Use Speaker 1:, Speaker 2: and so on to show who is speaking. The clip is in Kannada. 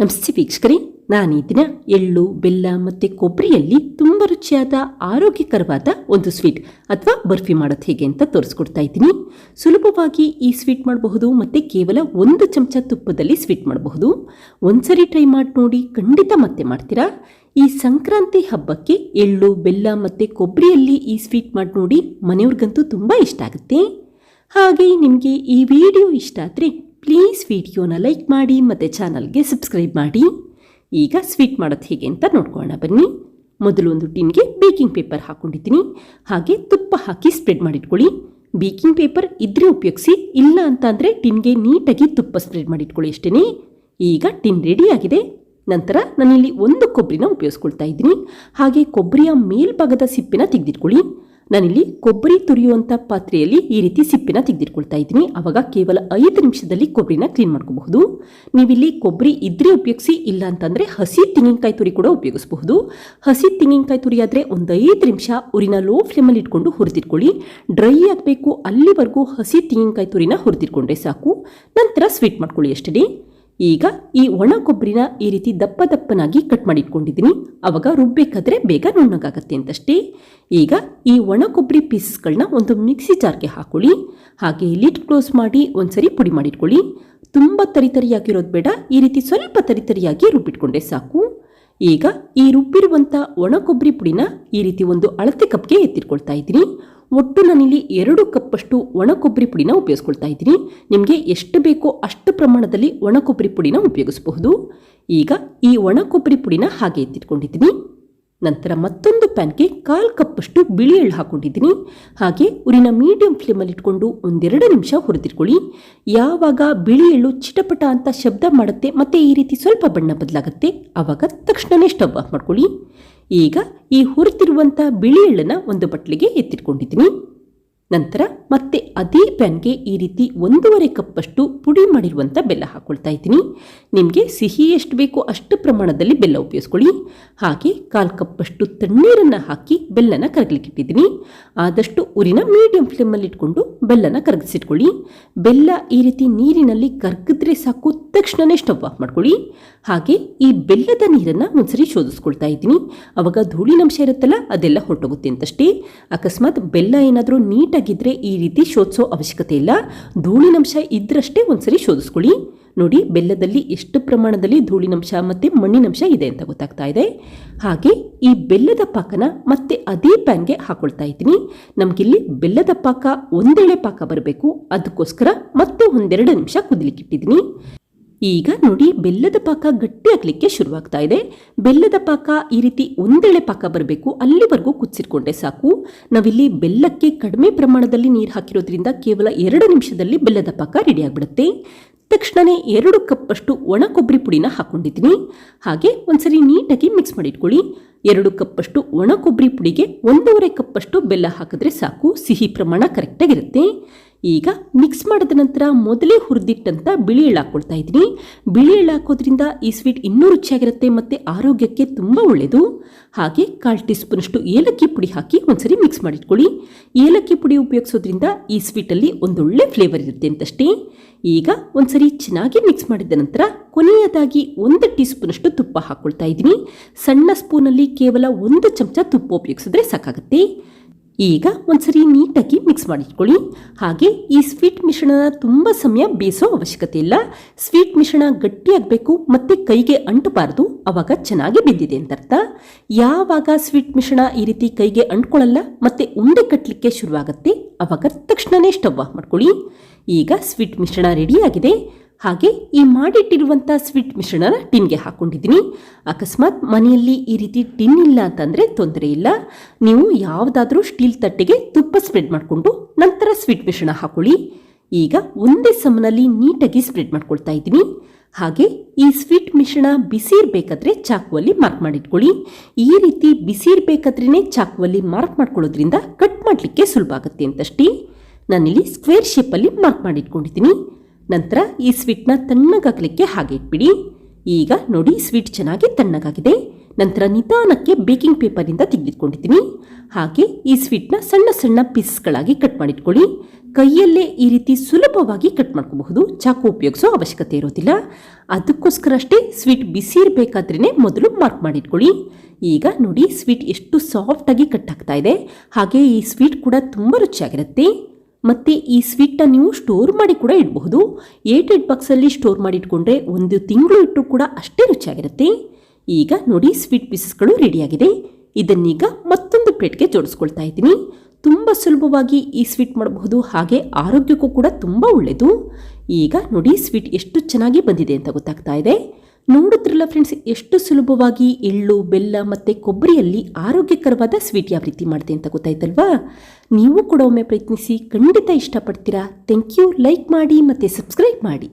Speaker 1: ನಮಸ್ತೆ ವೀಕ್ಷಕರೇ, ನಾನು ಈ ದಿನ ಎಳ್ಳು, ಬೆಲ್ಲ ಮತ್ತು ಕೊಬ್ಬರಿಯಲ್ಲಿ ತುಂಬ ರುಚಿಯಾದ ಆರೋಗ್ಯಕರವಾದ ಒಂದು ಸ್ವೀಟ್ ಅಥವಾ ಬರ್ಫಿ ಮಾಡೋದು ಹೇಗೆ ಅಂತ ತೋರಿಸ್ಕೊಡ್ತಾ ಇದ್ದೀನಿ. ಸುಲಭವಾಗಿ ಈ ಸ್ವೀಟ್ ಮಾಡಬಹುದು ಮತ್ತು ಕೇವಲ ಒಂದು ಚಮಚ ತುಪ್ಪದಲ್ಲಿ ಸ್ವೀಟ್ ಮಾಡಬಹುದು. ಒಂದ್ಸರಿ ಟ್ರೈ ಮಾಡಿ ನೋಡಿ, ಖಂಡಿತ ಮತ್ತೆ ಮಾಡ್ತೀರಾ? ಈ ಸಂಕ್ರಾಂತಿ ಹಬ್ಬಕ್ಕೆ ಎಳ್ಳು, ಬೆಲ್ಲ ಮತ್ತು ಕೊಬ್ಬರಿಯಲ್ಲಿ ಈ ಸ್ವೀಟ್ ಮಾಡಿ ನೋಡಿ ಮನೆಯವ್ರಿಗಂತೂ ತುಂಬ ಇಷ್ಟ ಆಗುತ್ತೆ. ಹಾಗೆ ನಿಮಗೆ ಈ ವಿಡಿಯೋ ಇಷ್ಟ ಆದರೆ ಪ್ಲೀಸ್ ವಿಡಿಯೋನ ಲೈಕ್ ಮಾಡಿ ಮತ್ತು ಚಾನಲ್ಗೆ ಸಬ್ಸ್ಕ್ರೈಬ್ ಮಾಡಿ. ಈಗ ಸ್ವೀಟ್ ಮಾಡೋದು ಹೇಗೆ ಅಂತ ನೋಡ್ಕೊಳ್ಳೋಣ. ಬನ್ನಿ. ಮೊದಲು ಒಂದು ಟಿನ್ಗೆ ಬೇಕಿಂಗ್ ಪೇಪರ್ ಹಾಕ್ಕೊಂಡಿದ್ದೀನಿ ಹಾಗೆ ತುಪ್ಪ ಹಾಕಿ ಸ್ಪ್ರೆಡ್ ಮಾಡಿಟ್ಕೊಳ್ಳಿ. ಬೇಕಿಂಗ್ ಪೇಪರ್ ಇದ್ರೆ ಉಪಯೋಗಿಸಿ, ಇಲ್ಲ ಅಂತ ಅಂದರೆ ಟಿನ್ಗೆ ನೀಟಾಗಿ ತುಪ್ಪ ಸ್ಪ್ರೆಡ್ ಮಾಡಿಟ್ಕೊಳ್ಳಿ ಅಷ್ಟೇ ಈಗ ಟಿನ್ ರೆಡಿ ಆಗಿದೆ. ನಂತರ ನಾನಿಲ್ಲಿ ಒಂದು ಕೊಬ್ಬರಿನ ಉಪಯೋಗಿಸ್ಕೊಳ್ತಾ ಇದ್ದೀನಿ. ಹಾಗೆ ಕೊಬ್ಬರಿಯ ಮೇಲ್ಭಾಗದ ಸಿಪ್ಪಿನ ತೆಗೆದಿಟ್ಕೊಳ್ಳಿ. ನಾನಿಲ್ಲಿ ಕೊಬ್ಬರಿ ತುರಿಯುವಂಥ ಪಾತ್ರೆಯಲ್ಲಿ ಈ ರೀತಿ ಸಿಪ್ಪಿನ ತೆಗೆದಿಟ್ಕೊಳ್ತಾ ಇದ್ದೀನಿ. ಆವಾಗ ಕೇವಲ ಐದು ನಿಮಿಷದಲ್ಲಿ ಕೊಬ್ಬರಿನ ಕ್ಲೀನ್ ಮಾಡ್ಕೋಬಹುದು. ನೀವಿಲ್ಲಿ ಕೊಬ್ಬರಿ ಇದ್ರೆ ಉಪಯೋಗಿಸಿ, ಇಲ್ಲ ಅಂತಂದರೆ ಹಸಿ ತೆಂಗಿನಕಾಯಿ ತುರಿ ಕೂಡ ಉಪಯೋಗಿಸಬಹುದು. ಹಸಿ ತೆಂಗಿನಕಾಯಿ ತುರಿ ಆದರೆ ಒಂದು ಐದು ನಿಮಿಷ ಉರಿನ ಲೋ ಫ್ಲೇಮಲ್ಲಿ ಇಟ್ಕೊಂಡು ಹುರಿದಿಟ್ಕೊಳ್ಳಿ. ಡ್ರೈ ಆಗಬೇಕು ಅಲ್ಲಿವರೆಗೂ ಹಸಿ ತೆಂಗಿನಕಾಯಿ ತುರಿನ ಹುರಿದಿಟ್ಕೊಂಡ್ರೆ ಸಾಕು. ನಂತರ ಸ್ವೀಟ್ ಮಾಡ್ಕೊಳ್ಳಿ ಅಷ್ಟೇ ಈಗ ಈ ಒಣ ಕೊಬ್ಬರಿನ ಈ ರೀತಿ ದಪ್ಪ ದಪ್ಪನಾಗಿ ಕಟ್ ಮಾಡಿ ಇಟ್ಕೊಂಡಿದ್ದೀನಿ ಅವಾಗ ರುಬ್ಬೇಕಾದ್ರೆ ಬೇಗ ನುಣ್ಣಗಾಗತ್ತೆ ಅಂತಷ್ಟೇ. ಈಗ ಈ ಒಣ ಕೊಬ್ಬರಿ ಪೀಸ್ಗಳನ್ನ ಒಂದು ಮಿಕ್ಸಿ ಜಾರ್ಗೆ ಹಾಕೊಳ್ಳಿ. ಹಾಗೆ ಲಿಡ್ ಕ್ಲೋಸ್ ಮಾಡಿ ಒಂದ್ಸರಿ ಪುಡಿ ಮಾಡಿಟ್ಕೊಳ್ಳಿ. ತುಂಬ ತರಿತರಿಯಾಗಿರೋದು ಬೇಡ, ಈ ರೀತಿ ಸ್ವಲ್ಪ ತರಿತರಿಯಾಗಿ ರುಬ್ಬಿಟ್ಕೊಂಡೆ ಸಾಕು. ಈಗ ಈ ರುಬ್ಬಿರುವಂಥ ಒಣ ಕೊಬ್ಬರಿ ಪುಡಿನ ಈ ರೀತಿ ಒಂದು ಅಳತೆ ಕಪ್ಗೆ ಎತ್ತಿಟ್ಕೊಳ್ತಾ ಇದ್ದೀನಿ. ಒಟ್ಟು ನಾನಿಲ್ಲಿ ಎರಡು ಕಪ್ಪಷ್ಟು ಒಣ ಕೊಬ್ಬರಿ ಪುಡಿನ ಉಪಯೋಗಿಸ್ಕೊಳ್ತಾ ಇದ್ದೀನಿ. ನಿಮಗೆ ಎಷ್ಟು ಬೇಕೋ ಅಷ್ಟು ಪ್ರಮಾಣದಲ್ಲಿ ಒಣ ಕೊಬ್ಬರಿ ಪುಡಿನ ಉಪಯೋಗಿಸಬಹುದು. ಈಗ ಈ ಒಣ ಕೊಬ್ಬರಿ ಪುಡಿನ ಹಾಗೆ ಎತ್ತಿಟ್ಕೊಂಡಿದ್ದೀನಿ. ನಂತರ ಮತ್ತೊಂದು ಪ್ಯಾನ್ಗೆ ಕಾಲು ಕಪ್ಪಷ್ಟು ಬಿಳಿ ಎಳ್ಳು ಹಾಕೊಂಡಿದ್ದೀನಿ. ಹಾಗೆ ಉರಿನ ಮೀಡಿಯಂ ಫ್ಲೇಮಲ್ಲಿ ಇಟ್ಕೊಂಡು ಒಂದೆರಡು ನಿಮಿಷ ಹುರಿದಿಟ್ಕೊಳ್ಳಿ. ಯಾವಾಗ ಬಿಳಿ ಎಳ್ಳು ಚಿಟಪಟ ಅಂತ ಶಬ್ದ ಮಾಡುತ್ತೆ, ಮತ್ತು ಈ ರೀತಿ ಸ್ವಲ್ಪ ಬಣ್ಣ ಬದಲಾಗುತ್ತೆ ಆವಾಗ ತಕ್ಷಣವೇ ಸ್ಟವ್ ಆಫ್ ಮಾಡ್ಕೊಳ್ಳಿ. ಈಗ ಈ ಹುರಿತಿರುವಂಥ ಬಿಳಿ ಎಳ್ಳನ್ನು ಒಂದು ಬಟ್ಲಿಗೆ ಎತ್ತಿಟ್ಕೊಂಡಿದ್ದೀನಿ. ನಂತರ ಮತ್ತೆ ಅದೇ ಪ್ಯಾನ್ಗೆ ಈ ರೀತಿ ಒಂದೂವರೆ ಕಪ್ಪಷ್ಟು ಪುಡಿ ಮಾಡಿರುವಂಥ ಬೆಲ್ಲ ಹಾಕ್ಕೊಳ್ತಾ ಇದ್ದೀನಿ. ನಿಮಗೆ ಸಿಹಿ ಎಷ್ಟು ಬೇಕೋ ಅಷ್ಟು ಪ್ರಮಾಣದಲ್ಲಿ ಬೆಲ್ಲ ಉಪಯೋಗಿಸ್ಕೊಳ್ಳಿ. ಹಾಗೆ ಕಾಲು ಕಪ್ಪಷ್ಟು ತಣ್ಣೀರನ್ನು ಹಾಕಿ ಬೆಲ್ಲನ ಕರಗಲಿಕ್ಕಿಟ್ಟಿದ್ದೀನಿ. ಆದಷ್ಟು ಊರಿನ ಮೀಡಿಯಂ ಫ್ಲೇಮಲ್ಲಿ ಇಟ್ಕೊಂಡು ಬೆಲ್ಲನ ಕರಗಿಸಿಟ್ಕೊಳ್ಳಿ. ಬೆಲ್ಲ ಈ ರೀತಿ ನೀರಿನಲ್ಲಿ ಕರಗಿದ್ರೆ ಸಾಕು ತಕ್ಷಣವೇ ಸ್ಟವ್ ಆಫ್ ಮಾಡ್ಕೊಳ್ಳಿ. ಹಾಗೆ ಈ ಬೆಲ್ಲದ ನೀರನ್ನು ಒಂದ್ಸರಿ ಶೋಧಿಸ್ಕೊಳ್ತಾ ಇದ್ದೀನಿ. ಅವಾಗ ಧೂಳಿನಂಶ ಇರುತ್ತಲ್ಲ, ಅದೆಲ್ಲ ಹೊರಟೋಗುತ್ತೆ ಅಂತಷ್ಟೇ. ಅಕಸ್ಮಾತ್ ಬೆಲ್ಲ ಏನಾದರೂ ನೀಟಾಗಿದ್ದರೆ ಈ ರೀತಿ ಶೋಧಿಸೋ ಅವಶ್ಯಕತೆ ಇಲ್ಲ. ಧೂಳಿನಂಶ ಇದ್ರಷ್ಟೇ ಒಂದ್ಸರಿ ಶೋಧಿಸ್ಕೊಳ್ಳಿ. ನೋಡಿ, ಬೆಲ್ಲದಲ್ಲಿ ಎಷ್ಟು ಪ್ರಮಾಣದಲ್ಲಿ ಧೂಳಿನಂಶ ಮತ್ತು ಮಣ್ಣಿನಂಶ ಇದೆ ಅಂತ ಗೊತ್ತಾಗ್ತಾ ಇದೆ. ಹಾಗೆ ಈ ಬೆಲ್ಲದ ಪಾಕನ ಮತ್ತೆ ಅದೇ ಪ್ಯಾನ್ಗೆ ಹಾಕೊಳ್ತಾ ಇದ್ದೀನಿ. ನಮಗಿಲ್ಲಿ ಬೆಲ್ಲದ ಪಾಕ ಒಂದೆಳೆ ಪಾಕ ಬರಬೇಕು. ಅದಕ್ಕೋಸ್ಕರ ಮತ್ತೆ ಒಂದೆರಡು ನಿಮಿಷ ಕುದಿಲಿಕ್ಕಿಟ್ಟಿದ್ದೀನಿ. ಈಗ ನೋಡಿ ಬೆಲ್ಲದ ಪಾಕ ಗಟ್ಟಿ ಆಗ್ಲಿಕ್ಕೆ ಶುರುವಾಗ್ತಾ ಇದೆ. ಬೆಲ್ಲದ ಪಾಕ ಈ ರೀತಿ ಒಂದೆಳೆ ಪಾಕ ಬರಬೇಕು. ಅಲ್ಲಿವರೆಗೂ ಕುದಿಸಿಟ್ಕೊಂಡೆ ಸಾಕು. ನಾವಿಲ್ಲಿ ಬೆಲ್ಲಕ್ಕೆ ಕಡಿಮೆ ಪ್ರಮಾಣದಲ್ಲಿ ನೀರು ಹಾಕಿರೋದ್ರಿಂದ ಕೇವಲ ಎರಡು ನಿಮಿಷದಲ್ಲಿ ಬೆಲ್ಲದ ಪಾಕ ರೆಡಿ ಆಗಿಬಿಡುತ್ತೆ. ತಕ್ಷಣವೇ ಎರಡು ಕಪ್ಪಷ್ಟು ಒಣ ಕೊಬ್ಬರಿ ಪುಡಿನ ಹಾಕೊಂಡಿದ್ದೀನಿ. ಹಾಗೆ ಒಂದ್ಸರಿ ನೀಟಾಗಿ ಮಿಕ್ಸ್ ಮಾಡಿಟ್ಕೊಳ್ಳಿ. ಎರಡು ಕಪ್ಪಷ್ಟು ಒಣ ಕೊಬ್ಬರಿ ಪುಡಿಗೆ ಒಂದೂವರೆ ಕಪ್ಪಷ್ಟು ಬೆಲ್ಲ ಹಾಕಿದ್ರೆ ಸಾಕು. ಸಿಹಿ ಪ್ರಮಾಣ ಕರೆಕ್ಟಾಗಿರುತ್ತೆ ಈಗ ಮಿಕ್ಸ್ ಮಾಡಿದ ನಂತರ ಮೊದಲೇ ಹುರಿದಿಟ್ಟಂತ ಬಿಳಿ ಎಳ್ಳು ಹಾಕ್ಕೊಳ್ತಾ ಇದ್ದೀನಿ. ಬಿಳಿ ಎಳ್ಳು ಹಾಕೋದ್ರಿಂದ ಈ ಸ್ವೀಟ್ ಇನ್ನೂ ರುಚಿಯಾಗಿರುತ್ತೆ ಮತ್ತು ಆರೋಗ್ಯಕ್ಕೆ ತುಂಬ ಒಳ್ಳೆಯದು ಹಾಗೆ ಕಾಲು ಟೀ ಸ್ಪೂನಷ್ಟು ಏಲಕ್ಕಿ ಪುಡಿ ಹಾಕಿ ಒಂದ್ಸರಿ ಮಿಕ್ಸ್ ಮಾಡಿಟ್ಕೊಳ್ಳಿ. ಏಲಕ್ಕಿ ಪುಡಿ ಉಪಯೋಗಿಸೋದ್ರಿಂದ ಈ ಸ್ವೀಟಲ್ಲಿ ಒಂದೊಳ್ಳೆ ಫ್ಲೇವರ್ ಇರುತ್ತೆ ಅಂತಷ್ಟೇ. ಈಗ ಒಂದ್ಸರಿ ಚೆನ್ನಾಗಿ ಮಿಕ್ಸ್ ಮಾಡಿದ ನಂತರ ಕೊನೆಯದಾಗಿ ಒಂದು ಟೀ ಸ್ಪೂನಷ್ಟು ತುಪ್ಪ ಹಾಕ್ಕೊಳ್ತಾ ಇದ್ದೀನಿ. ಸಣ್ಣ ಸ್ಪೂನಲ್ಲಿ ಕೇವಲ ಒಂದು ಚಮಚ ತುಪ್ಪ ಉಪಯೋಗಿಸಿದ್ರೆ ಸಾಕಾಗುತ್ತೆ. ಈಗ ಒಂದ್ಸರಿ ನೀಟಾಗಿ ಮಿಕ್ಸ್ ಮಾಡಿಟ್ಕೊಳ್ಳಿ. ಹಾಗೆ ಈ ಸ್ವೀಟ್ ಮಿಶ್ರಣನ ತುಂಬ ಸಮಯ ಬೇಯಿಸೋ ಅವಶ್ಯಕತೆ ಇಲ್ಲ. ಸ್ವೀಟ್ ಮಿಶ್ರಣ ಗಟ್ಟಿಯಾಗಬೇಕು, ಮತ್ತು ಕೈಗೆ ಅಂಟಬಾರದು, ಅವಾಗ ಚೆನ್ನಾಗಿ ಬಿದ್ದಿದೆ ಅಂತ ಅರ್ಥ. ಯಾವಾಗ ಸ್ವೀಟ್ ಮಿಶ್ರಣ ಈ ರೀತಿ ಕೈಗೆ ಅಂಟ್ಕೊಳ್ಳಲ್ಲ, ಮತ್ತು ಉಂಡೆ ಕಟ್ಟಲಿಕ್ಕೆ ಶುರುವಾಗುತ್ತೆ ಅವಾಗ ತಕ್ಷಣವೇ ಸ್ಟವ್ ಆಫ್ ಮಾಡ್ಕೊಳ್ಳಿ. ಈಗ ಸ್ವೀಟ್ ಮಿಶ್ರಣ ರೆಡಿಯಾಗಿದೆ ಹಾಗೆ ಈ ಮಾಡಿಟ್ಟಿರುವಂಥ ಸ್ವೀಟ್ ಮಿಶ್ರಣನ ಟಿನ್ಗೆ ಹಾಕ್ಕೊಂಡಿದ್ದೀನಿ. ಅಕಸ್ಮಾತ್ ಮನೆಯಲ್ಲಿ ಈ ರೀತಿ ಟಿನ್ ಇಲ್ಲ ಅಂತಂದರೆ ತೊಂದರೆ ಇಲ್ಲ. ನೀವು ಯಾವುದಾದ್ರೂ ಸ್ಟೀಲ್ ತಟ್ಟೆಗೆ ತುಪ್ಪ ಸ್ಪ್ರೆಡ್ ಮಾಡಿಕೊಂಡು ನಂತರ ಸ್ವೀಟ್ ಮಿಶ್ರಣ ಹಾಕೊಳ್ಳಿ. ಈಗ ಒಂದೇ ಸಮನಲ್ಲಿ ನೀಟಾಗಿ ಸ್ಪ್ರೆಡ್ ಮಾಡ್ಕೊಳ್ತಾ ಇದ್ದೀನಿ. ಹಾಗೆ ಈ ಸ್ವೀಟ್ ಮಿಶ್ರಣ ಬಿಸಿ ಇರಬೇಕಾದ್ರೆ ಚಾಕುವಲ್ಲಿ ಮಾರ್ಕ್ ಮಾಡಿಟ್ಕೊಳ್ಳಿ. ಈ ರೀತಿ ಬಿಸಿ ಇರಬೇಕಾದ್ರೇ ಚಾಕುವಲ್ಲಿ ಮಾರ್ಕ್ ಮಾಡ್ಕೊಳ್ಳೋದ್ರಿಂದ ಕಟ್ ಮಾಡಲಿಕ್ಕೆ ಸುಲಭ ಆಗುತ್ತೆ ಅಂತಷ್ಟೇ ನಾನಿಲ್ಲಿ ಸ್ಕ್ವೇರ್ ಶೇಪಲ್ಲಿ ಮಾರ್ಕ್ ಮಾಡಿಟ್ಕೊಂಡಿದ್ದೀನಿ. ನಂತರ ಈ ಸ್ವೀಟ್ನ ತಣ್ಣಗಾಗಲಿಕ್ಕೆ ಹಾಗೆ ಇಟ್ಬಿಡಿ. ಈಗ ನೋಡಿ ಸ್ವೀಟ್ ಚೆನ್ನಾಗಿ ತಣ್ಣಗಾಗಿದೆ. ನಂತರ ನಿಧಾನಕ್ಕೆ ಬೇಕಿಂಗ್ ಪೇಪರಿಂದ ತೆಗೆದಿಟ್ಕೊಂಡಿದ್ದೀನಿ ಹಾಗೆ ಈ ಸ್ವೀಟ್ನ ಸಣ್ಣ ಸಣ್ಣ ಪೀಸ್ಗಳಾಗಿ ಕಟ್ ಮಾಡಿಟ್ಕೊಳ್ಳಿ. ಕೈಯಲ್ಲೇ ಈ ರೀತಿ ಸುಲಭವಾಗಿ ಕಟ್ ಮಾಡ್ಕೋಬಹುದು. ಚಾಕು ಉಪಯೋಗಿಸೋ ಅವಶ್ಯಕತೆ ಇರೋದಿಲ್ಲ. ಅದಕ್ಕೋಸ್ಕರ ಅಷ್ಟೇ ಸ್ವೀಟ್ ಬಿಸಿ ಇರಬೇಕಾದ್ರೇ ಮೊದಲು ಮಾರ್ಕ್ ಮಾಡಿಟ್ಕೊಳ್ಳಿ. ಈಗ ನೋಡಿ ಸ್ವೀಟ್ ಎಷ್ಟು ಸಾಫ್ಟಾಗಿ ಕಟ್ ಆಗ್ತಾ ಇದೆ. ಹಾಗೆ ಈ ಸ್ವೀಟ್ ಕೂಡ ತುಂಬ ರುಚಿಯಾಗಿರುತ್ತೆ. ಮತ್ತು ಈ ಸ್ವೀಟ್ನ ನೀವು ಸ್ಟೋರ್ ಮಾಡಿ ಕೂಡ ಇಡಬಹುದು. ಏಟ್ ಏಟ್ ಬಾಕ್ಸಲ್ಲಿ ಸ್ಟೋರ್ ಮಾಡಿಟ್ಕೊಂಡ್ರೆ ಒಂದು ತಿಂಗಳು ಇಟ್ಟು ಕೂಡ ಅಷ್ಟೇ ರುಚಿಯಾಗಿರುತ್ತೆ. ಈಗ ನೋಡಿ ಸ್ವೀಟ್ ಪೀಸಸ್ಗಳು ರೆಡಿಯಾಗಿದೆ ಇದನ್ನೀಗ ಮತ್ತೊಂದು ಪ್ಲೇಟ್ಗೆ ಜೋಡಿಸ್ಕೊಳ್ತಾ ಇದ್ದೀನಿ. ತುಂಬ ಸುಲಭವಾಗಿ ಈ ಸ್ವೀಟ್ ಮಾಡಬಹುದು. ಹಾಗೆ ಆರೋಗ್ಯಕ್ಕೂ ಕೂಡ ತುಂಬ ಒಳ್ಳೆಯದು ಈಗ ನೋಡಿ ಸ್ವೀಟ್ ಎಷ್ಟು ಚೆನ್ನಾಗಿ ಬಂದಿದೆ ಅಂತ ಗೊತ್ತಾಗ್ತಾ ಇದೆ. ನೋಡಿದ್ರಲ್ಲ ಫ್ರೆಂಡ್ಸ್ ಎಷ್ಟು ಸುಲಭವಾಗಿ ಎಳ್ಳು, ಬೆಲ್ಲ ಮತ್ತು ಕೊಬ್ಬರಿಯಲ್ಲಿ ಆರೋಗ್ಯಕರವಾದ ಸ್ವೀಟ್ ಯಾವ ರೀತಿ ಮಾಡಿದೆ ಅಂತ ಗೊತ್ತಾಯ್ತಲ್ವಾ? ನೀವು ಕೂಡ ಒಮ್ಮೆ ಪ್ರಯತ್ನಿಸಿ ಖಂಡಿತ ಇಷ್ಟಪಡ್ತೀರಾ? ಥ್ಯಾಂಕ್ ಯು ಲೈಕ್ ಮಾಡಿ ಮತ್ತು ಸಬ್ಸ್ಕ್ರೈಬ್ ಮಾಡಿ.